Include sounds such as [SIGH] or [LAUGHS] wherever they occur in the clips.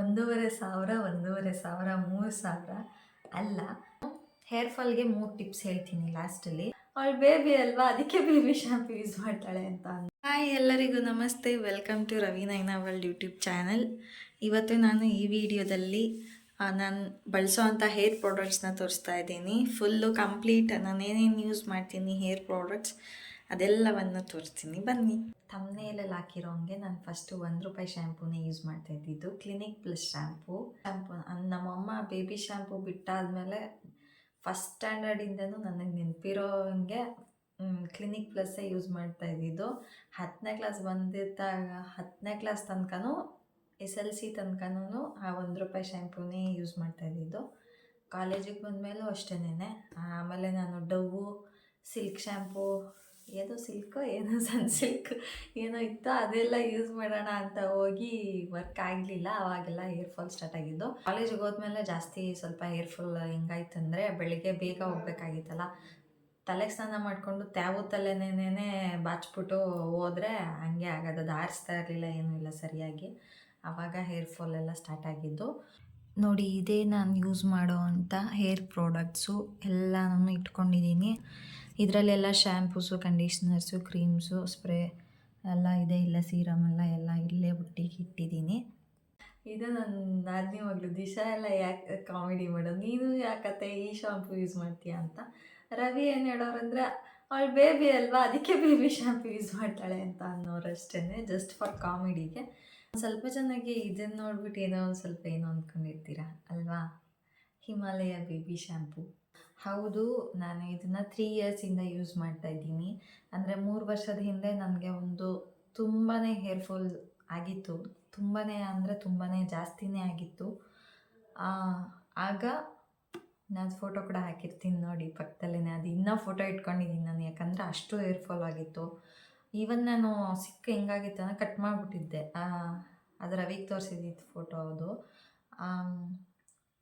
ಒಂದೂವರೆ ಸಾವಿರ ಒಂದೂವರೆ ಸಾವಿರ, ಮೂರು ಸಾವಿರ ಅಲ್ಲ. ಹೇರ್ ಫಾಲ್ಗೆ ಮೂರು ಟಿಪ್ಸ್ ಹೇಳ್ತೀನಿ ಲಾಸ್ಟಲ್ಲಿ. ಅವಳು ಬೇಬಿ ಅಲ್ವಾ? ಅದಕ್ಕೆ ಬೇಬಿ ಶಾಂಪು ಯೂಸ್ ಮಾಡ್ತಾಳೆ ಅಂತ ಹಾಯ್ ಎಲ್ಲರಿಗೂ ನಮಸ್ತೆ. Welcome to Ravi Naina world YouTube channel. ಇವತ್ತು ನಾನು ಈ ವಿಡಿಯೋದಲ್ಲಿ ನಾನು ಬಳಸೋವಂಥ ಹೇರ್ ಪ್ರಾಡಕ್ಟ್ಸ್ನ ತೋರಿಸ್ತಾ ಇದ್ದೀನಿ. Full complete. ನಾನು ಏನೇನು ಯೂಸ್ ಮಾಡ್ತೀನಿ ಹೇರ್ ಪ್ರಾಡಕ್ಟ್ಸ್? ಅದೆಲ್ಲವನ್ನು ತೋರಿಸ್ತೀನಿ. ಬನ್ನಿ. ತಮ್ಮನೇಲಲ್ಲಿ ಹಾಕಿರೋಂಗೆ ನಾನು ಫಸ್ಟು ಒಂದು ರೂಪಾಯಿ ಶ್ಯಾಂಪೂನೇ ಯೂಸ್ ಮಾಡ್ತಾ ಇದ್ದಿದ್ದು. ಕ್ಲಿನಿಕ್ ಪ್ಲಸ್ ಶ್ಯಾಂಪು ಶ್ಯಾಂಪು ನಮ್ಮಮ್ಮ ಬೇಬಿ ಶ್ಯಾಂಪು ಬಿಟ್ಟಾದಮೇಲೆ ಫಸ್ಟ್ ಸ್ಟ್ಯಾಂಡರ್ಡಿಂದನೂ ನನಗೆ ನೆನಪಿರೋ ಹಂಗೆ ಕ್ಲಿನಿಕ್ ಪ್ಲಸ್ಸೇ ಯೂಸ್ ಮಾಡ್ತಾ ಇದ್ದಿದ್ದು. ಹತ್ತನೇ ಕ್ಲಾಸ್ ಬಂದಿದ್ದಾಗ ಹತ್ತನೇ ಕ್ಲಾಸ್ ತನಕನೂ ಎಸ್ ಎಲ್ ಸಿ ತನಕನೂ ಆ ಒಂದು ರೂಪಾಯಿ ಶ್ಯಾಂಪೂನೇ ಯೂಸ್ ಮಾಡ್ತಾ ಇದ್ದಿದ್ದು. ಕಾಲೇಜಿಗೆ ಬಂದಮೇಲೂ ಅಷ್ಟೇನೆ ಆಮೇಲೆ ನಾನು ಡವ್ವು ಸಿಲ್ಕ್ ಶ್ಯಾಂಪೂ ಏನೋ ಸಿಲ್ಕೋ ಏನೋ [LAUGHS] ಸನ್ ಸಿಲ್ಕ್, ಏನೋ ಇತ್ತು ಅದೆಲ್ಲ ಯೂಸ್ ಮಾಡೋಣ ಅಂತ ಹೋಗಿ ವರ್ಕ್ ಆಗಲಿಲ್ಲ. ಅವಾಗೆಲ್ಲ ಹೇರ್ ಫಾಲ್ ಸ್ಟಾರ್ಟ್ ಆಗಿದ್ದು. ಕಾಲೇಜಿಗೆ ಹೋದ್ಮೇಲೆ ಜಾಸ್ತಿ ಸ್ವಲ್ಪ ಹೇರ್ ಫಾಲ್ ಹೆಂಗಾಯ್ತಂದರೆ ಬೆಳಿಗ್ಗೆ ಬೇಗ ಹೋಗ್ಬೇಕಾಗಿತ್ತಲ್ಲ. ತಲೆಗೆ ಸ್ನಾನ ಮಾಡಿಕೊಂಡು ತ್ಯಾವು ತಲೆನೇನೇ ಬಾಚ್ಬಿಟ್ಟು ಹೋದರೆ ಹಂಗೆ ಆಗೋದು. ಅದು ಆರಿಸ್ತಾ ಇರಲಿಲ್ಲ, ಏನೂ ಇಲ್ಲ ಸರಿಯಾಗಿ. ಆವಾಗ ಹೇರ್ ಫಾಲ್ ಎಲ್ಲ ಸ್ಟಾರ್ಟ್ ಆಗಿದ್ದು. ನೋಡಿ, ಇದೇ ನಾನು ಯೂಸ್ ಮಾಡೋ ಅಂಥ ಹೇರ್ ಪ್ರಾಡಕ್ಟ್ಸು ಎಲ್ಲನೂ ಇಟ್ಕೊಂಡಿದ್ದೀನಿ. ಇದರಲ್ಲೆಲ್ಲ ಶ್ಯಾಂಪೂಸು ಕಂಡೀಷ್ನರ್ಸು ಕ್ರೀಮ್ಸು ಸ್ಪ್ರೇ ಎಲ್ಲ ಇದೆ. ಇಲ್ಲ ಸೀರಮ್ ಎಲ್ಲ ಎಲ್ಲ ಇಲ್ಲೇ ಬುಟ್ಟಿಗೆ ಇಟ್ಟಿದ್ದೀನಿ. ಇದು ನನ್ನ ನಾದಿನಿ ಮಗಳು, ದಿಶಾ ಎಲ್ಲ ಯಾಕೆ ಕಾಮಿಡಿ ಮಾಡೋದು? ನೀನು ಯಾಕತ್ತೆ ಈ ಶ್ಯಾಂಪು ಯೂಸ್ ಮಾಡ್ತೀಯಾ ಅಂತ? ರವಿ ಏನು ಹೇಳೋರಂದ್ರೆ, ಅವಳು ಬೇಬಿ ಅಲ್ವಾ? ಅದಕ್ಕೆ ಬೇಬಿ ಶ್ಯಾಂಪು ಯೂಸ್ ಮಾಡ್ತಾಳೆ ಅಂತ ಅನ್ನೋರು ಅಷ್ಟೇ ಜಸ್ಟ್ ಫಾರ್ ಕಾಮಿಡಿಗೆ ಸ್ವಲ್ಪ ಚೆನ್ನಾಗಿ ಇದನ್ನು ನೋಡ್ಬಿಟ್ಟು ಏನೋ ಒಂದು ಸ್ವಲ್ಪ ಏನೋ ಅಂದ್ಕೊಂಡಿರ್ತೀರಾ ಅಲ್ವಾ? ಹಿಮಾಲಯ ಬೇಬಿ ಶ್ಯಾಂಪು ಹೌದು, ನಾನು ಇದನ್ನು ತ್ರೀ ಇಯರ್ಸಿಂದ ಯೂಸ್ ಮಾಡ್ತಾ ಇದ್ದೀನಿ. ಅಂದರೆ ಮೂರು ವರ್ಷದ ಹಿಂದೆ ನನಗೆ ಒಂದು ತುಂಬಾ ಹೇರ್ ಫಾಲ್ ಆಗಿತ್ತು. ತುಂಬಾ ಅಂದರೆ ತುಂಬಾ ಜಾಸ್ತಿನೇ ಆಗಿತ್ತು. ಆಗ ನಾನು ಫೋಟೋ ಕೂಡ ಹಾಕಿರ್ತೀನಿ ನೋಡಿ ಪಕ್ಕದಲ್ಲೇ ಅದು ಇನ್ನೂ ಫೋಟೋ ಇಟ್ಕೊಂಡಿದ್ದೀನಿ ನಾನು, ಯಾಕಂದರೆ ಅಷ್ಟು ಹೇರ್ ಫಾಲ್ ಆಗಿತ್ತು. ಈವನ್ ನಾನು ಸಿಕ್ಕ ಹೆಂಗಾಗಿತ್ತು ಅಂದರೆ ಕಟ್ ಮಾಡಿಬಿಟ್ಟಿದ್ದೆ. ಅದು ರವಿಗೆ ತೋರಿಸಿದ್ದಿತ್ತು ಫೋಟೋ ಅದು.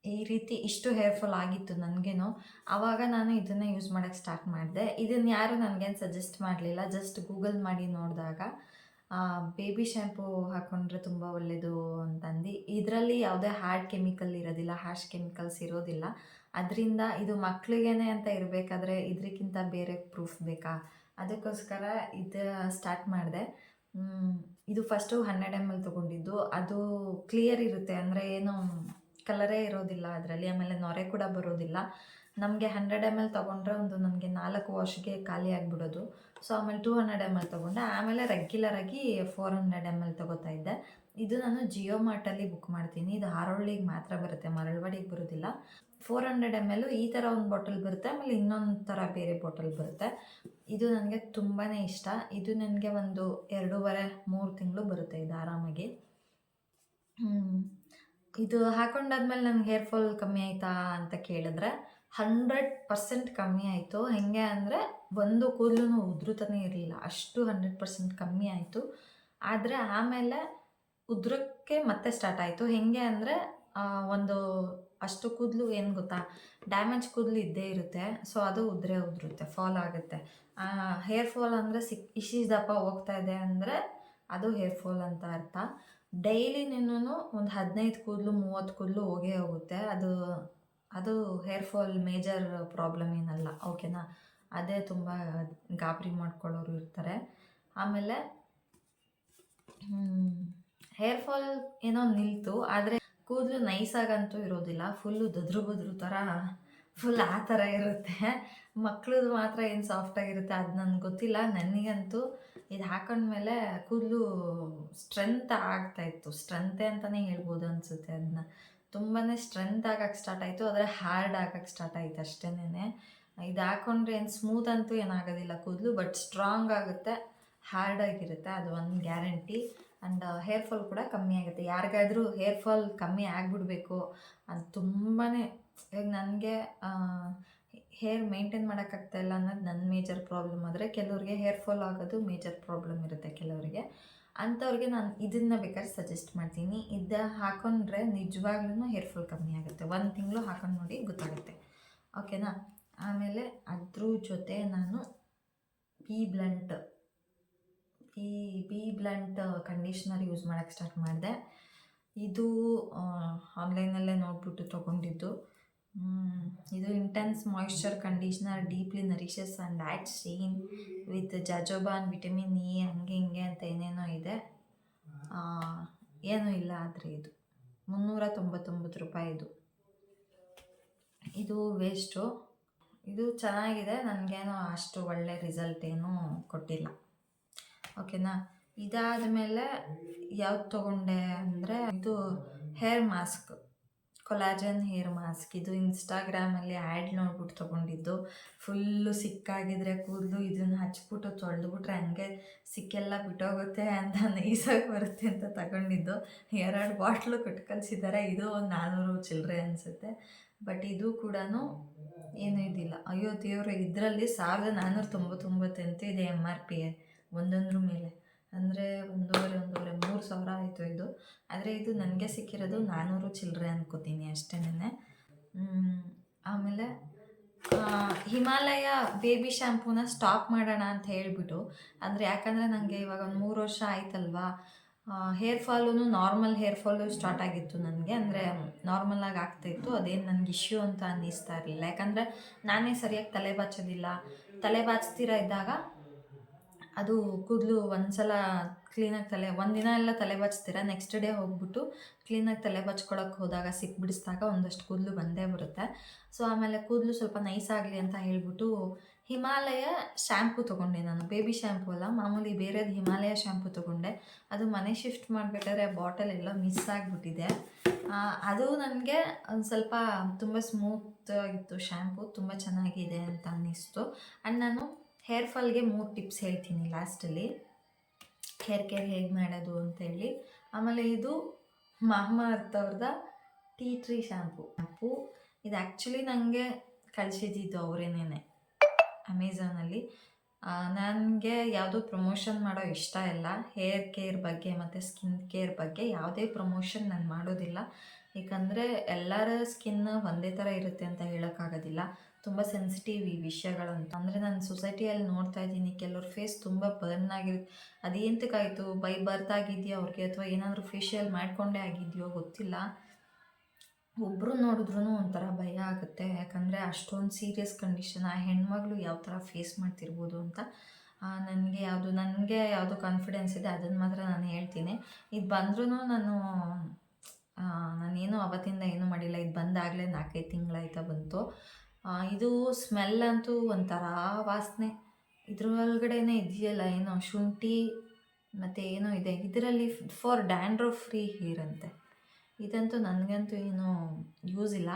ಈ ರೀತಿ ಇಷ್ಟು ಹೇರ್ ಫಾಲ್ ಆಗಿತ್ತು ನನಗೇನು. ಆವಾಗ ನಾನು ಇದನ್ನು ಯೂಸ್ ಮಾಡೋಕ್ಕೆ ಸ್ಟಾರ್ಟ್ ಮಾಡಿದೆ. ಇದನ್ನು ಯಾರು ನನಗೇನು ಸಜೆಸ್ಟ್ ಮಾಡಲಿಲ್ಲ. ಜಸ್ಟ್ ಗೂಗಲ್ ಮಾಡಿ ನೋಡಿದಾಗ ಬೇಬಿ ಶ್ಯಾಂಪು ಹಾಕ್ಕೊಂಡ್ರೆ ತುಂಬ ಒಳ್ಳೆಯದು ಅಂತಂದು. ಇದರಲ್ಲಿ ಯಾವುದೇ ಹಾರ್ಡ್ ಕೆಮಿಕಲ್ ಇರೋದಿಲ್ಲ ಹ್ಯಾಶ್ ಕೆಮಿಕಲ್ಸ್ ಇರೋದಿಲ್ಲ. ಅದರಿಂದ ಇದು ಮಕ್ಕಳಿಗೇನೆ ಅಂತ ಇರಬೇಕಾದ್ರೆ ಇದಕ್ಕಿಂತ ಬೇರೆ ಪ್ರೂಫ್ ಬೇಕಾ? ಅದಕ್ಕೋಸ್ಕರ ಇದು ಸ್ಟಾರ್ಟ್ ಮಾಡಿದೆ. ಇದು ಫಸ್ಟು ಹನ್ನೆರಡು ಎಂ ಎಲ್ ತೊಗೊಂಡಿದ್ದು. ಅದು ಕ್ಲಿಯರ್ ಇರುತ್ತೆ. ಅಂದರೆ ಏನು ಕಲರೇ ಇರೋದಿಲ್ಲ ಅದರಲ್ಲಿ, ಆಮೇಲೆ ನೊರೆ ಕೂಡ ಬರೋದಿಲ್ಲ. ನಮಗೆ ಹಂಡ್ರೆಡ್ ಎಂ ಎಲ್ ತೊಗೊಂಡ್ರೆ ಒಂದು ನನಗೆ ನಾಲ್ಕು ವಾಶ್ಗೆ ಖಾಲಿ ಆಗಿಬಿಡೋದು. ಸೊ ಆಮೇಲೆ ಟೂ ಹಂಡ್ರೆಡ್ ಎಂ ಎಲ್ ತೊಗೊಂಡೆ. ಆಮೇಲೆ ರೆಗ್ಯುಲರಾಗಿ ಫೋರ್ ಹಂಡ್ರೆಡ್ ಎಂ ಎಲ್ ತೊಗೋತಾ ಇದ್ದೆ. ಇದು ನಾನು ಜಿಯೋ ಮಾರ್ಟಲ್ಲಿ ಬುಕ್ ಮಾಡ್ತೀನಿ. ಇದು ಹಾರೋಳ್ಳಿಗೆ ಮಾತ್ರ ಬರುತ್ತೆ, ಮರಳವಾಡಿಗೆ ಬರೋದಿಲ್ಲ. ಫೋರ್ ಹಂಡ್ರೆಡ್ ಎಂ ಎಲ್ ಈ ಥರ ಒಂದು ಬಾಟಲ್ ಬರುತ್ತೆ, ಆಮೇಲೆ ಇನ್ನೊಂದು ಥರ ಬೇರೆ ಬಾಟಲ್ ಬರುತ್ತೆ. ಇದು ನನಗೆ ತುಂಬಾ ಇಷ್ಟ. ಇದು ನನಗೆ ಒಂದು ಎರಡೂವರೆ, ಮೂರು ತಿಂಗಳು ಬರುತ್ತೆ ಇದು ಆರಾಮಾಗಿ. ಇದು ಹಾಕೊಂಡಾದ್ಮೇಲೆ ನನ್ನ ಹೇರ್ ಫಾಲ್ ಕಮ್ಮಿ ಆಯ್ತಾ ಅಂತ ಕೇಳಿದ್ರೆ ಹಂಡ್ರೆಡ್ ಪರ್ಸೆಂಟ್ ಕಮ್ಮಿ ಆಯಿತು. ಹೆಂಗೆ ಅಂದರೆ ಒಂದು ಕೂದಲು ಉದುರುತಾನೆ ಇರಲಿಲ್ಲ. ಅಷ್ಟು ಹಂಡ್ರೆಡ್ ಪರ್ಸೆಂಟ್ ಕಮ್ಮಿ ಆಯಿತು. ಆದರೆ ಆಮೇಲೆ ಉದುರಕ್ಕೆ ಮತ್ತೆ ಸ್ಟಾರ್ಟ್ ಆಯಿತು. ಹೆಂಗೆ ಅಂದರೆ ಒಂದು ಅಷ್ಟು ಕೂದಲು ಏನು ಗೊತ್ತಾ? ಡ್ಯಾಮೇಜ್ ಕೂದಲು ಇದ್ದೇ ಇರುತ್ತೆ. ಸೊ ಅದು ಉದುರೇ ಉದುರುತ್ತೆ ಫಾಲ್ ಆಗುತ್ತೆ. ಹೇರ್ ಫಾಲ್ ಅಂದರೆ ಸಿಕ್ ಇಶಿ ದಪ್ಪ ಹೋಗ್ತಾ ಇದೆ ಅಂದರೆ ಅದು ಹೇರ್ ಫಾಲ್ ಅಂತ ಅರ್ಥ. ಡೈಲಿ ನೀನು ಒಂದು ಹದಿನೈದು ಕೂದಲು, ಮೂವತ್ತು ಕೂದಲು ಹೋಗೇ ಹೋಗುತ್ತೆ. ಅದು ಅದು ಹೇರ್ ಫಾಲ್ ಮೇಜರ್ ಪ್ರಾಬ್ಲಮ್ ಏನಲ್ಲ, ಓಕೆನಾ? ಅದೇ ತುಂಬ ಗಾಬರಿ ಮಾಡ್ಕೊಳ್ಳೋರು ಇರ್ತಾರೆ. ಆಮೇಲೆ ಹೇರ್ ಫಾಲ್ ಏನೋ ನಿಲ್ತು, ಆದರೆ ಕೂದಲು ನೈಸಾಗಂತೂ ಇರೋದಿಲ್ಲ ಫುಲ್ಲು ದದ್ರು ಬದ್ರು ಥರ ಫುಲ್ ಆ ಥರ ಇರುತ್ತೆ. ಮಕ್ಳದ್ದು ಮಾತ್ರ ಏನು ಸಾಫ್ಟಾಗಿರುತ್ತೆ ಅದು ನನಗೆ ಗೊತ್ತಿಲ್ಲ. ನನಗಂತೂ ಇದು ಹಾಕೊಂಡ್ಮೇಲೆ ಕೂದಲು ಸ್ಟ್ರೆಂತ್ ಆಗ್ತಾಯಿತ್ತು ಸ್ಟ್ರೆಂತೆ ಅಂತಲೇ ಹೇಳ್ಬೋದು ಅನಿಸುತ್ತೆ ಅದನ್ನ ತುಂಬಾ ಸ್ಟ್ರೆಂತ್ ಆಗಕ್ಕೆ ಸ್ಟಾರ್ಟ್ ಆಯಿತು. ಆದರೆ ಹಾರ್ಡ್ ಆಗಕ್ಕೆ ಸ್ಟಾರ್ಟ್ ಆಯಿತು ಅಷ್ಟೇನೆ ಇದು ಹಾಕೊಂಡ್ರೆ ಏನು ಸ್ಮೂತ್ ಅಂತೂ ಏನಾಗೋದಿಲ್ಲ ಕೂದಲು ಬಟ್ ಸ್ಟ್ರಾಂಗ್ ಆಗುತ್ತೆ. ಹಾರ್ಡ್ ಆಗಿರುತ್ತೆ. ಅದು ಒಂದು ಗ್ಯಾರಂಟಿ ಆ್ಯಂಡ್ ಹೇರ್ ಫಾಲ್ ಕೂಡ ಕಮ್ಮಿ ಆಗುತ್ತೆ. ಯಾರಿಗಾದರೂ ಹೇರ್ ಫಾಲ್ ಕಮ್ಮಿ ಆಗಿಬಿಡ್ಬೇಕು. ಅದು ತುಂಬಾ ಈಗ ನನಗೆ ಹೇರ್ ಮೇಂಟೈನ್ ಮಾಡೋಕ್ಕಾಗ್ತಾ ಇಲ್ಲ ಅನ್ನೋದು ನನ್ನ ಮೇಜರ್ ಪ್ರಾಬ್ಲಮ್ ಆದರೆ ಕೆಲವ್ರಿಗೆ ಹೇರ್ ಫಾಲ್ ಆಗೋದು ಮೇಜರ್ ಪ್ರಾಬ್ಲಮ್ ಇರುತ್ತೆ ಕೆಲವರಿಗೆ. ಅಂಥವ್ರಿಗೆ ನಾನು ಇದನ್ನು ಬೇಕಾದ್ರೆ ಸಜೆಸ್ಟ್ ಮಾಡ್ತೀನಿ. ಇದು ಹಾಕೊಂಡ್ರೆ ನಿಜವಾಗ್ಲೂ ಹೇರ್ ಫಾಲ್ ಕಮ್ಮಿ ಆಗುತ್ತೆ. ಒಂದು ತಿಂಗಳು ಹಾಕೊಂಡು ನೋಡಿ ಗೊತ್ತಾಗುತ್ತೆ. ಓಕೆನಾ ಆಮೇಲೆ ಅದ್ರ ಜೊತೆ ನಾನು B blunt P B blunt conditioner use ಮಾಡೋಕ್ಕೆ ಸ್ಟಾರ್ಟ್ ಮಾಡಿದೆ. ಇದು ಆನ್ಲೈನಲ್ಲೇ ನೋಡಿಬಿಟ್ಟು ತೊಗೊಂಡಿದ್ದು. ಇದು intense moisture conditioner deeply nourishes and at shine with jojoba vitamin E ಹಂಗೆ ಹಿಂಗೆ ಅಂತ ಏನೇನೋ ಇದೆ. ಏನೂ ಇಲ್ಲ ಆದರೆ ಇದು. ಮುನ್ನೂರ ತೊಂಬತ್ತೊಂಬತ್ತು ರೂಪಾಯಿ ಇದು. ಇದು ವೇಸ್ಟು ಇದು ಚೆನ್ನಾಗಿದೆ. ನನಗೇನೋ ಅಷ್ಟು ಒಳ್ಳೆ ರಿಸಲ್ಟ್ ಏನೂ ಕೊಟ್ಟಿಲ್ಲ. ಓಕೆನಾ ಇದಾದ ಮೇಲೆ ಯಾವ್ದು ತೊಗೊಂಡೆ ಅಂದರೆ ಇದು hair mask collagen hair mask. ಇದು ಇನ್ಸ್ಟಾಗ್ರಾಮಲ್ಲಿ ಆ್ಯಡ್ ನೋಡ್ಬಿಟ್ಟು ತೊಗೊಂಡಿದ್ದು. ಫುಲ್ಲು ಸಿಕ್ಕಾಗಿದ್ರೆ ಕೂದಲು ಇದನ್ನು ಹಚ್ಬಿಟ್ಟು ತೊಳೆದ್ಬಿಟ್ರೆ ಹಂಗೆ ಸಿಕ್ಕೆಲ್ಲ ಬಿಟ್ಟೋಗುತ್ತೆ ಅಂತ ನೈಸಾಗಿ ಬರುತ್ತೆ ಅಂತ ತಗೊಂಡಿದ್ದು. ಎರಡು ಬಾಟ್ಲು ಕೊಟ್ಟು ಕಳಿಸಿದ್ದಾರೆ. ಇದು ಒಂದು ನಾನ್ನೂರು ಚಿಲ್ಲರೆ ಅನಿಸುತ್ತೆ. ಬಟ್ ಇದು ಕೂಡ ಏನೂ ಇದಿಲ್ಲ. ಅಯ್ಯೋ ದೇವರು, ಇದರಲ್ಲಿ ಸಾವಿರದ ನಾನ್ನೂರ ತೊಂಬತ್ತೊಂಬತ್ತೆಂಟು ಇದೆ ಎಂ ಆರ್ ಪಿ ಒಂದೊಂದ್ರ ಮೇಲೆ. ಅಂದರೆ ಒಂದೂವರೆ ಒಂದೂವರೆ, ಮೂರು ಸಾವಿರ ಆಯಿತು ಇದು. ಆದರೆ ಇದು ನನಗೆ ಸಿಕ್ಕಿರೋದು ನಾನ್ನೂರು ಚಿಲ್ಲರೆ ಅನ್ಕೋತೀನಿ ಅಷ್ಟೇನೆ ಆಮೇಲೆ ಹಿಮಾಲಯ ಬೇಬಿ ಶ್ಯಾಂಪೂನ ಸ್ಟಾಪ್ ಮಾಡೋಣ ಅಂತ ಹೇಳಿಬಿಟ್ಟು. ಅಂದರೆ ಯಾಕಂದರೆ ನನಗೆ ಇವಾಗ ಒಂದು ಮೂರು ವರ್ಷ ಆಯ್ತಲ್ವಾ? Hair fall normal hair fall start ಆಗಿತ್ತು ನನಗೆ. ಅಂದರೆ ನಾರ್ಮಲಾಗಿ ಆಗ್ತಾಯಿತ್ತು ಅದೇನು ನನಗೆ ಇಶ್ಯೂ ಅಂತ ಅನ್ನಿಸ್ತಾ ಇರಲಿಲ್ಲ. ಯಾಕಂದರೆ ನಾನೇ ಸರಿಯಾಗಿ ತಲೆ ಬಾಚೋದಿಲ್ಲ. ತಲೆ ಬಾಚ್ತೀರ ಇದ್ದಾಗ ಅದು ಕೂದಲು ಒಂದ್ಸಲ ಕ್ಲೀನಾಗಿ ತಲೆ ಒಂದಿನ ಎಲ್ಲ ತಲೆ ಬಾಚ್ತೀರಾ ನೆಕ್ಸ್ಟ್ ಡೇ ಹೋಗ್ಬಿಟ್ಟು ಕ್ಲೀನಾಗಿ ತಲೆ ಬಚ್ಕೊಳಕ್ಕೆ ಹೋದಾಗ ಸಿಕ್ಬಿಡಿಸಿದಾಗ ಒಂದಷ್ಟು ಕೂದಲು ಬಂದೇ ಬರುತ್ತೆ. ಸೊ ಆಮೇಲೆ ಕೂದಲು ಸ್ವಲ್ಪ ನೈಸ್ ಆಗಲಿ ಅಂತ ಹೇಳ್ಬಿಟ್ಟು ಹಿಮಾಲಯ ಶ್ಯಾಂಪು ತೊಗೊಂಡೆ ನಾನು ಬೇಬಿ ಶ್ಯಾಂಪು ಅಲ್ಲ, ಮಾಮೂಲಿ ಬೇರೆದು ಹಿಮಾಲಯ ಶ್ಯಾಂಪು ತೊಗೊಂಡೆ. ಅದು ಮನೆ ಶಿಫ್ಟ್ ಮಾಡಬೇಕಾದ್ರೆ ಬಾಟಲ್ ಎಲ್ಲ ಮಿಸ್ ಆಗಿಬಿಟ್ಟಿದೆ. ಅದು ನನಗೆ ಒಂದು ಸ್ವಲ್ಪ ತುಂಬ ಸ್ಮೂತ್ ಆಗಿತ್ತು ಶ್ಯಾಂಪು ತುಂಬ ಚೆನ್ನಾಗಿದೆ ಅಂತ ಅನ್ನಿಸ್ತು. ಆ್ಯಂಡ್ ನಾನು ಹೇರ್ ಫಾಲ್ಗೆ ಮೂರು ಟಿಪ್ಸ್ ಹೇಳ್ತೀನಿ ಲಾಸ್ಟಲ್ಲಿ ಹೇರ್ ಕೇರ್ ಹೇಗೆ ಮಾಡೋದು ಅಂತೇಳಿ. ಆಮೇಲೆ ಇದು ಮಹಮ್ಮ ಅವ್ರದ ಟೀ ಟ್ರೀ ಶ್ಯಾಂಪು ಶ್ಯಾಂಪು ಇದು ಆ್ಯಕ್ಚುಲಿ ನನಗೆ ಕಳಿಸಿದ್ದು ಅವರೇನೇ ಅಮೆಝಾನಲ್ಲಿ ನನಗೆ ಯಾವುದೋ ಪ್ರಮೋಷನ್ ಮಾಡೋ ಇಷ್ಟ ಇಲ್ಲ. ಹೇರ್ ಕೇರ್ ಬಗ್ಗೆ ಮತ್ತು ಸ್ಕಿನ್ ಕೇರ್ ಬಗ್ಗೆ ಯಾವುದೇ ಪ್ರಮೋಷನ್ ನಾನು ಮಾಡೋದಿಲ್ಲ. ಏಕೆಂದರೆ ಎಲ್ಲರ ಸ್ಕಿನ್ ಒಂದೇ ಥರ ಇರುತ್ತೆ ಅಂತ ಹೇಳೋಕ್ಕಾಗೋದಿಲ್ಲ. ತುಂಬ ಸೆನ್ಸಿಟಿವ್ ಈ ವಿಷಯಗಳಂತ. ಅಂದರೆ ನಾನು ಸೊಸೈಟಿಯಲ್ಲಿ ನೋಡ್ತಾ ಇದ್ದೀನಿ, ಕೆಲವ್ರ ಫೇಸ್ ತುಂಬ ಬರ್ನ್ ಆಗಿರುತ್ತೆ. ಅದೇಂತಕ್ಕಾಯಿತು ಬೈ ಬರ್ತ್ ಆಗಿದೆಯಾ ಅವ್ರಿಗೆ? ಅಥವಾ ಏನಾದರೂ ಫೇಶಿಯಲ್ ಮಾಡಿಕೊಂಡೇ ಆಗಿದೆಯೋ? ಗೊತ್ತಿಲ್ಲ. ಒಬ್ಬರು ನೋಡಿದ್ರೂ ಒಂಥರ ಭಯ ಆಗುತ್ತೆ. ಯಾಕಂದರೆ ಅಷ್ಟೊಂದು ಸೀರಿಯಸ್ ಕಂಡೀಷನ್ ಆ ಹೆಣ್ಮಗಳು ಯಾವ ಥರ ಫೇಸ್ ಮಾಡ್ತಿರ್ಬೋದು ಅಂತ ನನಗೆ ಯಾವುದು ನನಗೆ ಯಾವುದು ಕಾನ್ಫಿಡೆನ್ಸ್ ಇದೆ ಅದನ್ನು ಮಾತ್ರ ನಾನು ಹೇಳ್ತೀನಿ. ಇದು ಬಂದ್ರೂ ನಾನು ನಾನೇನು ಅವತ್ತಿಂದ ಏನೂ ಮಾಡಿಲ್ಲ. ಇದು ಬಂದಾಗಲೇ ನಾಲ್ಕೈದು ತಿಂಗಳಾಯ್ತಾ ಬಂತು. ಇದು ಸ್ಮೆಲ್ ಅಂತೂ ಒಂಥರ ವಾಸನೆ. ಇದ್ರ ಒಳಗಡೆನೇ ಇದೆಯಲ್ಲ, ಏನೋ ಶುಂಠಿ ಮತ್ತು ಏನೋ ಇದೆ. ಇದರಲ್ಲಿ ಫಾರ್ ಡ್ಯಾಂಡ್ರ ಫ್ರೀ ಹೇರ್ ಅಂತೆ ಇದಂತೂ ನನಗಂತೂ ಏನು ಯೂಸ್ ಇಲ್ಲ.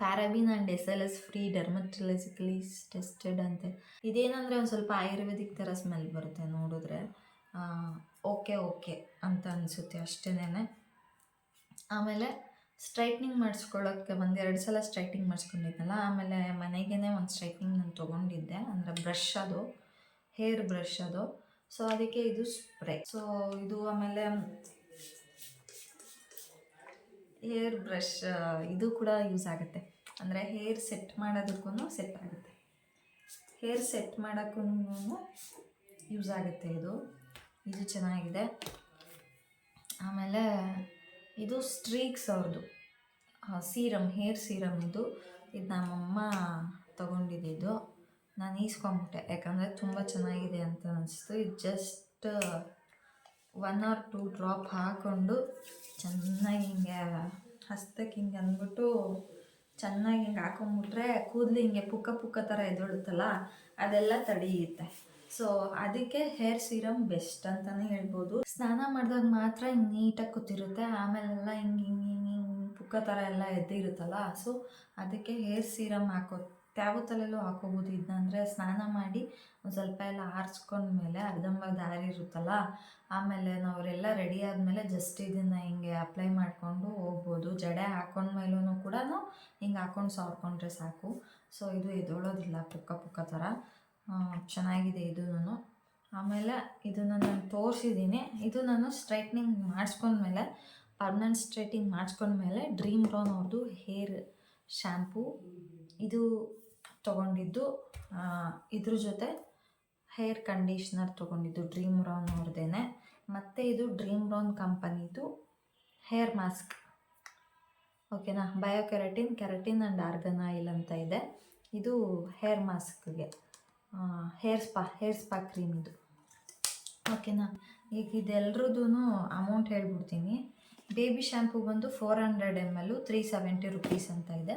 Paraben and S L S free dermatologically tested ಅಂತೆ. ಇದೇನಂದರೆ ಒಂದು ಸ್ವಲ್ಪ ಆಯುರ್ವೇದಿಕ್ ಥರ ಸ್ಮೆಲ್ ಬರುತ್ತೆ ನೋಡಿದ್ರೆ. ಓಕೆ ಓಕೆ ಅಂತ ಅನಿಸುತ್ತೆ ಅಷ್ಟೇನೆ ಆಮೇಲೆ ಸ್ಟ್ರೈಟ್ನಿಂಗ್ ಮಾಡಿಸ್ಕೊಳ್ಳೋಕ್ಕೆ ಒಂದೆರಡು ಸಲ ಸ್ಟ್ರೈಟ್ನಿಂಗ್ ಮಾಡಿಸ್ಕೊಂಡಿದ್ನಲ್ಲ, ಆಮೇಲೆ ಮನೆಗೇ ಒಂದು ಸ್ಟ್ರೈಟ್ನಿಂಗ್ ನಾನು ತೊಗೊಂಡಿದ್ದೆ, ಅಂದರೆ ಬ್ರಷ್ ಅದು, ಹೇರ್ ಬ್ರಷ್ ಅದು. ಸೊ ಅದಕ್ಕೆ ಇದು ಸ್ಪ್ರೇ. ಸೊ ಇದು ಆಮೇಲೆ ಹೇರ್ ಬ್ರಷ್, ಇದು ಕೂಡ ಯೂಸ್ ಆಗುತ್ತೆ. ಅಂದರೆ ಹೇರ್ ಸೆಟ್ ಮಾಡೋದಕ್ಕೂ ಸೆಟ್ ಆಗುತ್ತೆ. ಹೇರ್ ಸೆಟ್ ಮಾಡೋಕ್ಕೂ ಯೂಸ್ ಆಗುತ್ತೆ ಇದು. ಇದು ಚೆನ್ನಾಗಿದೆ. ಆಮೇಲೆ ಇದು ಸ್ಟ್ರೀಕ್ಸ್ ಅವ್ರದ್ದು. ಸೀರಮ್, ಹೇರ್ ಸೀರಮ್ ಇದು. ಇದು ನಮ್ಮಮ್ಮ ತೊಗೊಂಡಿದ್ದು ನಾನು ಈಸ್ಕೊಂಬಿಟ್ಟೆ. ಯಾಕಂದರೆ ತುಂಬ ಚೆನ್ನಾಗಿದೆ ಅಂತ ಅನಿಸ್ತು. ಇದು just one or two drop ಹಾಕ್ಕೊಂಡು ಚೆನ್ನಾಗಿ ಹಿಂಗೆ ಹಸ್ತಕ್ಕೆ ಹಿಂಗೆ ಅಂದ್ಬಿಟ್ಟು ಚೆನ್ನಾಗಿ ಹಿಂಗೆ ಹಾಕೊಂಡ್ಬಿಟ್ರೆ ಕೂದಲು ಹಿಂಗೆ ಪುಕ್ಕ ಪುಕ್ಕ ಥರ ಎದ್ದೊಳುತ್ತಲ್ಲ, ಅದೆಲ್ಲ ತಡೆಯುತ್ತೆ. ಸೊ ಅದಕ್ಕೆ ಹೇರ್ ಸೀರಮ್ ಬೆಸ್ಟ್ ಅಂತಲೇ ಹೇಳ್ಬೋದು. ಸ್ನಾನ ಮಾಡಿದಾಗ ಮಾತ್ರ ಹಿಂಗೆ ನೀಟಾಗಿ ಕೂತಿರುತ್ತೆ. ಆಮೇಲೆಲ್ಲ ಹಿಂಗೆ ಹಿಂಗೆ ಹಿಂಗೆ ಹಿಂಗೆ ಪುಕ್ಕ ಥರ ಎಲ್ಲ ಎದ್ದಿರುತ್ತಲ್ಲ ಸೊ ಅದಕ್ಕೆ ಹೇರ್ ಸೀರಮ್ ಹಾಕೋ ಯಾವ ತಲೆಯಲ್ಲೂ ಹಾಕೋಬೋದು. ಇದನ್ನ ಅಂದರೆ ಸ್ನಾನ ಮಾಡಿ ಒಂದು ಸ್ವಲ್ಪ ಎಲ್ಲ ಆರಿಸ್ಕೊಂಡ್ಮೇಲೆ ಅರ್ಧಂಬರ್ಧ ದಾರಿ ಇರುತ್ತಲ್ಲ? ಆಮೇಲೆ ನಾವರೆಲ್ಲ ರೆಡಿ ಆದಮೇಲೆ ಜಸ್ಟ್ ಇದನ್ನು ಹಿಂಗೆ ಅಪ್ಲೈ ಮಾಡಿಕೊಂಡು ಹೋಗ್ಬೋದು. ಜಡೆ ಹಾಕೊಂಡ್ಮೇಲೂ ಕೂಡ ಹಿಂಗೆ ಹಾಕೊಂಡು ಸಾರ್ಕೊಂಡ್ರೆ ಸಾಕು. ಸೊ ಇದು ಎದೊಳೋದಿಲ್ಲ ಪುಕ್ಕ ಪುಕ್ಕ ಥರ ಚೆನ್ನಾಗಿದೆ ಇದೂ ಆಮೇಲೆ ಇದನ್ನು ನಾನು ತೋರಿಸಿದ್ದೀನಿ ಇದು ನಾನು ಸ್ಟ್ರೈಟ್ನಿಂಗ್ ಮಾಡಿಸ್ಕೊಂಡ್ಮೇಲೆ ಪರ್ಮನೆಂಟ್ ಸ್ಟ್ರೈಟಿಂಗ್ ಮಾಡಿಸ್ಕೊಂಡ್ಮೇಲೆ ಡ್ರೀಮ್ ಬ್ರೌನ್ ಅವ್ರದ್ದು ಹೇರ್ ಶ್ಯಾಂಪೂ ಇದು ತೊಗೊಂಡಿದ್ದು ಇದ್ರ ಜೊತೆ ಹೇರ್ ಕಂಡೀಷ್ನರ್ ತೊಗೊಂಡಿದ್ದು ಡ್ರೀಮ್ ಬ್ರೌನ್ ಅವ್ರದ್ದೇನೆ ಮತ್ತು ಇದು ಡ್ರೀಮ್ ಬ್ರೌನ್ ಕಂಪನಿದು ಹೇರ್ ಮಾಸ್ಕ್ ಓಕೆನಾ bio keratin keratin and argan oil ಅಂತ ಇದೆ. ಇದು hair ಮಾಸ್ಕ್ಗೆ hair spa hair spa cream ಇದು. ಓಕೆನಾ ಈಗ ಇದೆಲ್ಲರದ್ದು ಅಮೌಂಟ್ ಹೇಳ್ಬಿಡ್ತೀನಿ. ಬೇಬಿ ಶ್ಯಾಂಪು ಬಂದು four hundred M L three seventy rupees ಅಂತ ಇದೆ.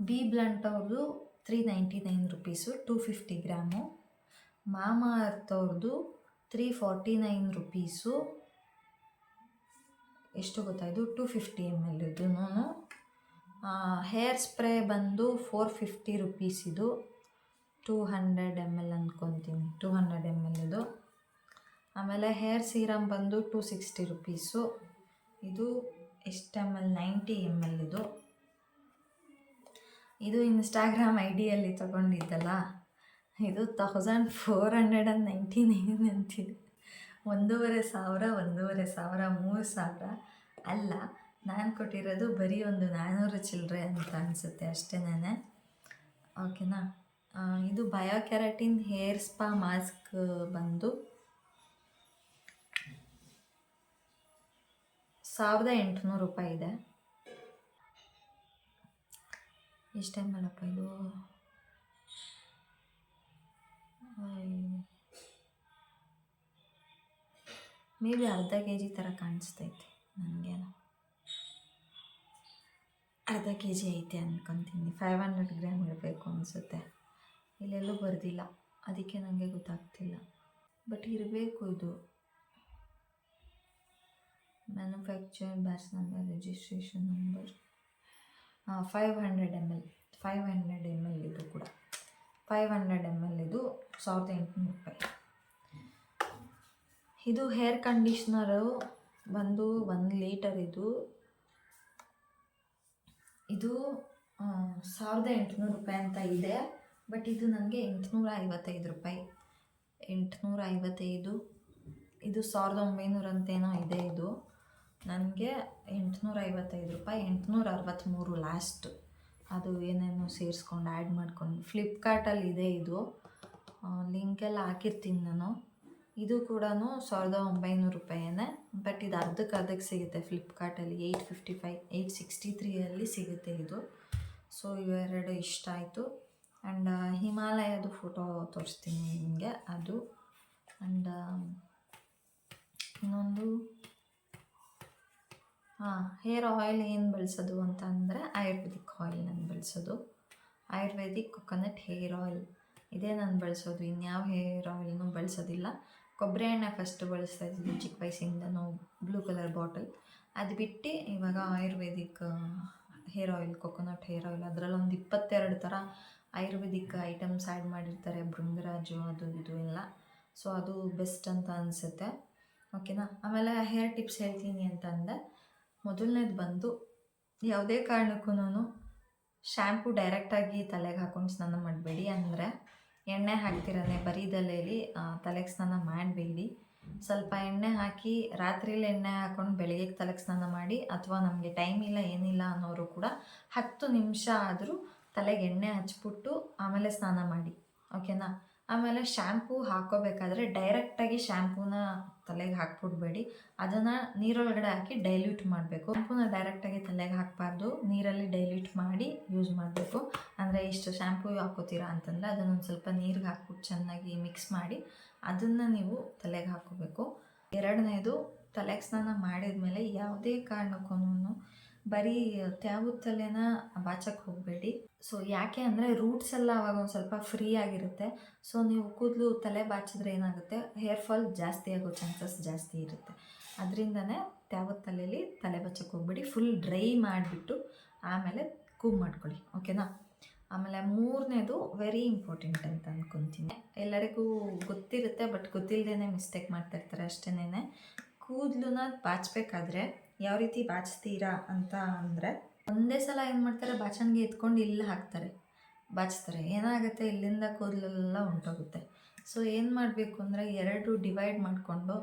ಬಿ ಬ್ಲಂಟ್ ಅವ್ರದ್ದು three ninety nine rupees two fifty gram Mamaearth ಅವ್ರದ್ದು ತ್ರೀ ಫಾರ್ಟಿ ನೈನ್ ರುಪೀಸು ಎಷ್ಟು ಗೊತ್ತಾಯಿತು ಟೂ ಫಿಫ್ಟಿ ಎಂ ಎಲ್ ಇದು ಹೇರ್ ಸ್ಪ್ರೇ ಬಂದು ಫೋರ್ ಫಿಫ್ಟಿ ರುಪೀಸ್ ಇದು. ಟೂ ಹಂಡ್ರೆಡ್ ಎಂ ಎಲ್ ಅಂದ್ಕೊತೀನಿ ಟೂ ಹಂಡ್ರೆಡ್ ಎಂ ಎಲ್ ಇದು. ಆಮೇಲೆ ಹೇರ್ ಸೀರಮ್ ಬಂದು ಟೂ ಸಿಕ್ಸ್ಟಿ ರುಪೀಸು. ಇದು ಎಷ್ಟು M L? Ninety M L ಇದು. ಇದು ಇನ್ಸ್ಟಾಗ್ರಾಮ್ ಐ ಡಿಯಲ್ಲಿ ತೊಗೊಂಡಿದ್ದಲ್ಲ. ಇದು thousand four hundred and ninety nine ಅಂತಿದೆ. ಒಂದೂವರೆ ಸಾವಿರ ಒಂದೂವರೆ ಸಾವಿರ ಮೂರು ಸಾವಿರ ಅಲ್ಲ. ನಾನು ಕೊಟ್ಟಿರೋದು ಬರೀ ಒಂದು ನಾನ್ನೂರು ಚಿಲ್ಲರೆ ಅಂತ ಅನಿಸುತ್ತೆ ಅಷ್ಟೇನೆ ಓಕೆನಾ? ಆ, ಇದು bio keratin hair spa mask ಬಂದು ಸಾವಿರದ ಎಂಟುನೂರು ರೂಪಾಯಿ ಇದೆ. ಎಷ್ಟು ಟೈಮ್ ಅಲ್ಲಪ್ಪ ಇದು? ಮೇ ಬಿ ಅರ್ಧ ಕೆ ಜಿ ಥರ ಕಾಣಿಸ್ತೈತೆ ನನಗೆ. ಅರ್ಧ ಕೆ ಜಿ ಐತೆ ಅನ್ಕೊತೀನಿ. ಫೈವ್ ಹಂಡ್ರೆಡ್ ಗ್ರಾಮ್ ಇರಬೇಕು ಅನಿಸುತ್ತೆ. ಇಲ್ಲೆಲ್ಲೂ ಬರೆದಿಲ್ಲ. ಅದಕ್ಕೆ ನನಗೆ ಗೊತ್ತಾಗ್ತಿಲ್ಲ. ಬಟ್ ಇರಬೇಕು ಇದು. Manufacture batch number registration number five hundred M L five hundred M L ಇದು ಕೂಡ. ಫೈವ್ ಹಂಡ್ರೆಡ್ ಎಂ ಎಲ್ ಇದು ಸಾವಿರದ ಎಂಟುನೂರು ರೂಪಾಯಿ. ಇದು ಹೇರ್ ಕಂಡೀಷ್ನರು ಬಂದು ಒಂದು ಲೀಟರ್ ಇದು. ಇದು ಸಾವಿರದ ಎಂಟುನೂರು ರೂಪಾಯಿ ಅಂತ ಇದೆ. ಬಟ್ ಇದು ನನಗೆ ಎಂಟುನೂರ ಐವತ್ತೈದು ರೂಪಾಯಿ. ಎಂಟುನೂರ ಐವತ್ತೈದು ಇದು ಸಾವಿರದ ಒಂಬೈನೂರ ಅಂತೇನೋ ಇದೆ ಇದು. ನನಗೆ ಎಂಟುನೂರ ಐವತ್ತೈದು ರೂಪಾಯಿ ಎಂಟುನೂರ ಅರವತ್ತ್ಮೂರು ಲಾಸ್ಟ್ ಅದು ಏನೇನೋ ಸೇರಿಸ್ಕೊಂಡು ಆ್ಯಡ್ ಮಾಡ್ಕೊಂಡು. ಫ್ಲಿಪ್ಕಾರ್ಟಲ್ಲಿ ಇದೆ ಇದು. ಲಿಂಕೆಲ್ಲ ಹಾಕಿರ್ತೀನಿ ನಾನು. ಇದು ಕೂಡ ಸಾವಿರದ ಒಂಬೈನೂರು ರೂಪಾಯಿನೇ ಬಟ್ ಇದು ಅರ್ಧಕ್ಕೆ ಅರ್ಧಕ್ಕೆ ಸಿಗುತ್ತೆ ಫ್ಲಿಪ್ಕಾರ್ಟಲ್ಲಿ eight fifty five eight sixty ತ್ರೀಯಲ್ಲಿ ಸಿಗುತ್ತೆ ಇದು. ಸೊ ಇವೆರಡು ಇಷ್ಟ ಆಯಿತು. ಆ್ಯಂಡ್ ಹಿಮಾಲಯದ ಫೋಟೋ ತೋರಿಸ್ತೀನಿ ನಿಮಗೆ. ಅದು ಆ್ಯಂಡ್ ಇನ್ನೊಂದು ಹಾಂ ಹೇರ್ ಆಯಿಲ್ ಏನು ಬಳಸೋದು ಅಂತ ಅಂದರೆ ಆಯುರ್ವೇದಿಕ್ ಆಯಿಲ್ ನಾನು ಬಳಸೋದು. ಆಯುರ್ವೇದಿಕ್ ಕೊಕೊನಟ್ ಹೇರ್ ಆಯಿಲ್ ಇದೇ ನಾನು ಬಳಸೋದು. ಇನ್ಯಾವ ಹೇರ್ ಆಯಿಲ್ನೂ ಬಳಸೋದಿಲ್ಲ. ಕೊಬ್ಬರಿ ಎಣ್ಣೆ ಫಸ್ಟ್ ಬಳಸ್ತಾ ಇದ್ದಿದ್ದು ಚಿಕ್ಕ ವಯಸ್ಸಿಂದನೂ ಬ್ಲೂ ಕಲರ್ ಬಾಟಲ್ ಅದು ಬಿಟ್ಟು ಇವಾಗ ayurvedic hair oil coconut hair oil ಅದರಲ್ಲೊಂದು ಇಪ್ಪತ್ತೆರಡು ಥರ ಆಯುರ್ವೇದಿಕ್ ಐಟಮ್ಸ್ ಆ್ಯಡ್ ಮಾಡಿರ್ತಾರೆ ಭೃಂಗರಾಜು ಅದು ಇದು ಎಲ್ಲ. ಸೊ ಅದು ಬೆಸ್ಟ್ ಅಂತ ಅನಿಸುತ್ತೆ. ಓಕೆನಾ ಆಮೇಲೆ ಹೇರ್ ಟಿಪ್ಸ್ ಹೇಳ್ತೀನಿ ಅಂತ ಅಂದೆ ಮೊದಲನೇದು ಬಂದು ಯಾವುದೇ ಕಾರಣಕ್ಕೂ ಶ್ಯಾಂಪು ಡೈರೆಕ್ಟಾಗಿ ತಲೆಗೆ ಹಾಕೊಂಡು ಸ್ನಾನ ಮಾಡಬೇಡಿ ಅಂದರೆ ಎಣ್ಣೆ ಹಾಕ್ತಿರನೆ, ಬರೀ ತಲೆಯಲ್ಲಿ ತಲೆಗೆ ಸ್ನಾನ ಮಾಡಬೇಡಿ. ಸ್ವಲ್ಪ ಎಣ್ಣೆ ಹಾಕಿ ರಾತ್ರಿಲಿ ಎಣ್ಣೆ ಹಾಕೊಂಡು ಬೆಳಗ್ಗೆ ತಲೆಗೆ ಸ್ನಾನ ಮಾಡಿ, ಅಥವಾ ನಮಗೆ ಟೈಮ್ ಇಲ್ಲ, ಏನಿಲ್ಲ ಅನ್ನೋರು ಕೂಡ ಹತ್ತು ನಿಮಿಷ ಆದರೂ ತಲೆಗೆ ಎಣ್ಣೆ ಹಚ್ಬಿಟ್ಟು ಆಮೇಲೆ ಸ್ನಾನ ಮಾಡಿ, ಓಕೆನಾ? ಆಮೇಲೆ ಶ್ಯಾಂಪೂ ಹಾಕೋಬೇಕಾದ್ರೆ ಡೈರೆಕ್ಟಾಗಿ ಶ್ಯಾಂಪೂನ ತಲೆಗೆ ಹಾಕ್ಬಿಡ್ಬೇಡಿ. ಅದನ್ನು ನೀರೊಳಗಡೆ ಹಾಕಿ ಡೈಲ್ಯೂಟ್ ಮಾಡಬೇಕು. ಶ್ಯಾಂಪೂನ ಡೈರೆಕ್ಟಾಗಿ ತಲೆಗೆ ಹಾಕಬಾರ್ದು. ನೀರಲ್ಲಿ ಡೈಲ್ಯೂಟ್ ಮಾಡಿ ಯೂಸ್ ಮಾಡಬೇಕು. ಅಂದರೆ ಇಷ್ಟು ಶ್ಯಾಂಪೂ ಹಾಕೋತೀರಾ ಅಂತಂದರೆ ಅದನ್ನೊಂದು ಸ್ವಲ್ಪ ನೀರಿಗೆ ಹಾಕ್ಬಿಟ್ಟು ಚೆನ್ನಾಗಿ ಮಿಕ್ಸ್ ಮಾಡಿ ಅದನ್ನು ನೀವು ತಲೆಗೆ ಹಾಕೋಬೇಕು. ಎರಡನೇದು ತಲೆಗೆ ಸ್ನಾನ ಮಾಡಿದ ಮೇಲೆ ಯಾವುದೇ ಕಾರಣಕ್ಕೂ ಬರೀ ತ್ಯಾವು ತಲೆನ ಬಾಚಕ್ಕೆ ಹೋಗಬೇಡಿ. ಸೊ ಯಾಕೆ ಅಂದರೆ ರೂಟ್ಸ್ ಎಲ್ಲ ಅವಾಗ ಒಂದು ಸ್ವಲ್ಪ ಫ್ರೀ ಆಗಿರುತ್ತೆ. ಸೊ ನೀವು ಕೂದಲು ತಲೆ ಬಾಚಿದ್ರೆ ಏನಾಗುತ್ತೆ? ಹೇರ್ ಫಾಲ್ ಜಾಸ್ತಿ ಆಗೋ ಚಾನ್ಸಸ್ ಜಾಸ್ತಿ ಇರುತ್ತೆ. ಅದರಿಂದನೇ ತ್ಯಾವದ ತಲೆಯಲ್ಲಿ ತಲೆ ಬಚ್ಚಕ್ಕೆ ಹೋಗ್ಬೇಡಿ. ಫುಲ್ ಡ್ರೈ ಮಾಡಿಬಿಟ್ಟು ಆಮೇಲೆ ಕೂಮ್ ಮಾಡ್ಕೊಳ್ಳಿ. ಓಕೆನಾ ಆಮೇಲೆ ಮೂರನೇದು ವೆರಿ ಇಂಪಾರ್ಟೆಂಟ್ ಅಂತ ಅಂದ್ಕೊತೀನಿ ಎಲ್ಲರಿಗೂ ಗೊತ್ತಿರುತ್ತೆ ಬಟ್ ಗೊತ್ತಿಲ್ಲದೇ ಮಿಸ್ಟೇಕ್ ಮಾಡ್ತಾ ಇರ್ತಾರೆ ಅಷ್ಟೇನೆ ಕೂದಲನ್ನ ಬಾಚಬೇಕಾದ್ರೆ ಯಾವ ರೀತಿ ಬಾಚ್ತೀರಾ ಅಂತ ಅಂದರೆ ಒಂದೇ ಸಲ ಏನು ಮಾಡ್ತಾರೆ, ಬಾಚಣಿಗೆ ಎತ್ಕೊಂಡು ಇಲ್ಲಿ ಹಾಕ್ತಾರೆ. ಬಾಚ್ತಾರೆ. ಏನಾಗುತ್ತೆ, ಇಲ್ಲಿಂದ ಕೂದಲೆಲ್ಲ ಹೊಂಟೋಗುತ್ತೆ ಸೊ ಏನು ಮಾಡಬೇಕು ಅಂದರೆ ಎರಡು ಡಿವೈಡ್ ಮಾಡಿಕೊಂಡು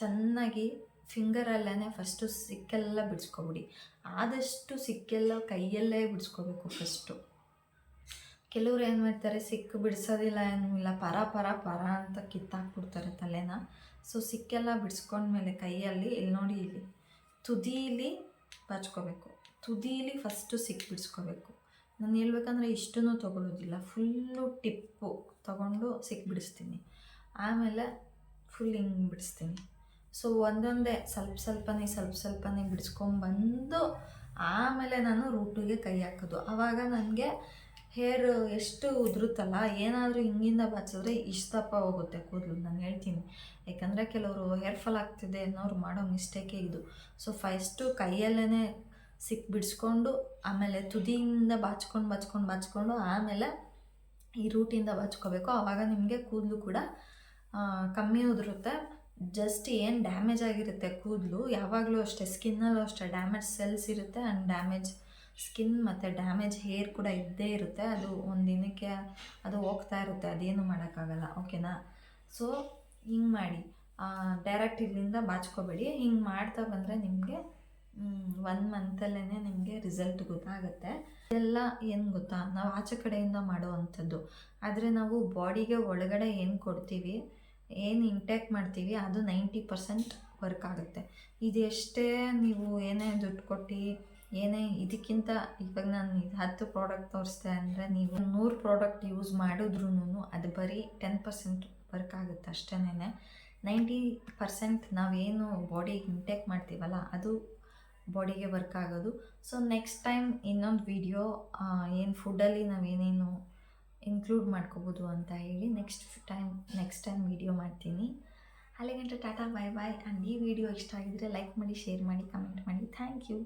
ಚೆನ್ನಾಗಿ ಫಿಂಗರಲ್ಲೇ ಫಸ್ಟು ಸಿಕ್ಕೆಲ್ಲ ಬಿಡಿಸ್ಕೊಬಿಡಿ. ಆದಷ್ಟು ಸಿಕ್ಕೆಲ್ಲ ಕೈಯಲ್ಲೇ ಬಿಡಿಸ್ಕೋಬೇಕು ಫಸ್ಟು ಕೆಲವ್ರು ಏನು ಮಾಡ್ತಾರೆ, ಸಿಕ್ಕು ಬಿಡಿಸೋದಿಲ್ಲ ಏನಿಲ್ಲ ಪರ ಪರ ಪರ ಅಂತ ಕಿತ್ತಾಕ್ಬಿಡ್ತಾರೆ ತಲೆನ. ಸೊ ಸಿಕ್ಕೆಲ್ಲ ಬಿಡಿಸ್ಕೊಂಡ್ಮೇಲೆ ಕೈಯಲ್ಲಿ, ಇಲ್ಲಿ ನೋಡಿ ಇಲ್ಲಿ. ತುದೀಲಿ ಬಾಚ್ಕೋಬೇಕು. ತುದೀಲಿ ಫಸ್ಟು ಸಿಕ್ಬಿಡಿಸ್ಕೋಬೇಕು ನಾನು ಹೇಳ್ಬೇಕಂದ್ರೆ ಇಷ್ಟೂ ತೊಗೊಳೋದಿಲ್ಲ. ಫುಲ್ಲು ಟಿಪ್ಪು ತೊಗೊಂಡು ಸಿಕ್ಬಿಡಿಸ್ತೀನಿ ಆಮೇಲೆ ಫುಲ್ ಹಿಂಗೆ ಬಿಡಿಸ್ತೀನಿ. ಸೊ ಒಂದೊಂದೇ ಸ್ವಲ್ಪ ಸ್ವಲ್ಪನೇ ಸ್ವಲ್ಪ ಸ್ವಲ್ಪನೇ ಬಿಡಿಸ್ಕೊಂಬಂದು ಆಮೇಲೆ ನಾನು ರೂಟಿಗೆ ಕೈ ಹಾಕೋದು. ಆವಾಗ ನನಗೆ ಹೇರ್ ಎಷ್ಟು ಉದುರುತ್ತಲ್ಲ, ಏನಾದರೂ ಹಿಂಗಿಂದ ಬಾಚಿದ್ರೆ ಇಷ್ಟು ದಪ್ಪ ಹೋಗುತ್ತೆ ಕೂದಲು. ನಾನು ಹೇಳ್ತೀನಿ. ಯಾಕಂದರೆ ಕೆಲವರು ಹೇರ್ ಫಾಲ್ ಆಗ್ತಿದೆ ಅನ್ನೋರು ಮಾಡೋ ಮಿಸ್ಟೇಕೇ ಇದು. ಸೊ ಫಸ್ಟು ಕೈಯಲ್ಲೇ ಸಿಕ್ ಬಿಡಿಸ್ಕೊಂಡು, ಆಮೇಲೆ ತುದಿಯಿಂದ ಬಾಚ್ಕೊಂಡು ಬಾಚ್ಕೊಂಡು ಬಾಚ್ಕೊಂಡು, ಆಮೇಲೆ ಈ ರೂಟಿಂದ ಬಾಚ್ಕೋಬೇಕು. ಆವಾಗ ನಿಮಗೆ ಕೂದಲು ಕೂಡ ಕಮ್ಮಿ ಉದುರುತ್ತೆ. ಜಸ್ಟ್ ಏನು ಡ್ಯಾಮೇಜ್ ಆಗಿರುತ್ತೆ ಕೂದಲು, ಯಾವಾಗಲೂ ಅಷ್ಟೇ ಸ್ಕಿನ್ನಲ್ಲೂ ಅಷ್ಟೇ ಡ್ಯಾಮೇಜ್ ಸೆಲ್ಸ್ ಇರುತ್ತೆ ಆ್ಯಂಡ್ ಡ್ಯಾಮೇಜ್ ಸ್ಕಿನ್ ಮತ್ತು ಡ್ಯಾಮೇಜ್ ಹೇರ್ ಕೂಡ ಇದ್ದೇ ಇರುತ್ತೆ. ಅದು ಒಂದು ದಿನಕ್ಕೆ ಅದು ಹೋಗ್ತಾ ಇರುತ್ತೆ. ಅದೇನು ಮಾಡೋಕ್ಕಾಗಲ್ಲ. ಓಕೆನಾ? ಸೊ ಹಿಂಗೆ ಮಾಡಿ. ಡೈರೆಕ್ಟ್ ಇಲ್ಲಿಂದ ಬಾಚ್ಕೋಬೇಡಿ. ಹಿಂಗೆ ಮಾಡ್ತಾ ಬಂದರೆ ನಿಮಗೆ ಒನ್ ಮಂತಲ್ಲೇ ನಿಮಗೆ ರಿಸಲ್ಟ್ ಗೊತ್ತಾಗುತ್ತೆ. ಇದೆಲ್ಲ ಏನು ಗೊತ್ತಾ? ನಾವು ಆಚೆ ಕಡೆಯಿಂದ ಮಾಡುವಂಥದ್ದು. ಆದರೆ ನಾವು ಬಾಡಿಗೆ ಒಳಗಡೆ ಏನು ಕೊಡ್ತೀವಿ, ಏನು ಇಂಟೇಕ್ ಮಾಡ್ತೀವಿ, ಅದು ನೈಂಟಿ ಪರ್ಸೆಂಟ್ ವರ್ಕ್ ಆಗುತ್ತೆ. ಇದೆಷ್ಟೇ ನೀವು ಏನೇ ದುಡ್ಡು ಕೊಟ್ಟು ಏನೇ ಇದಕ್ಕಿಂತ ಇವಾಗ ನಾನು ಹತ್ತು ಪ್ರಾಡಕ್ಟ್ ತೋರಿಸ್ದೆ ಅಂದರೆ ನೀವು ನೂರು ಪ್ರಾಡಕ್ಟ್ ಯೂಸ್ ಮಾಡಿದ್ರೂ ಅದು ಬರೀ ಟೆನ್ ಪರ್ಸೆಂಟ್ ವರ್ಕ್ ಆಗುತ್ತೆ ಅಷ್ಟೇನೆ ನೈಂಟಿ ಪರ್ಸೆಂಟ್ ನಾವೇನು ಬಾಡಿಗೆ ಇಂಟೇಕ್ ಮಾಡ್ತೀವಲ್ಲ ಅದು ಬಾಡಿಗೆ ವರ್ಕ್ ಆಗೋದು. ಸೊ ನೆಕ್ಸ್ಟ್ ಟೈಮ್ ಇನ್ನೊಂದು ವಿಡಿಯೋ ಏನು ಫುಡ್ಡಲ್ಲಿ ನಾವೇನೇನು ಇನ್ಕ್ಲೂಡ್ ಮಾಡ್ಕೋಬೋದು ಅಂತ ಹೇಳಿ next time next time video ಮಾಡ್ತೀನಿ. ಅಲ್ಲಿಗಂಟ ಟಾಟಾ ಬಾಯ್ ಬಾಯ್ ಆ್ಯಂಡ್ ಈ ವಿಡಿಯೋ ಇಷ್ಟ ಆಗಿದ್ರೆ ಲೈಕ್ ಮಾಡಿ ಶೇರ್ ಮಾಡಿ ಕಮೆಂಟ್ ಮಾಡಿ. Thank you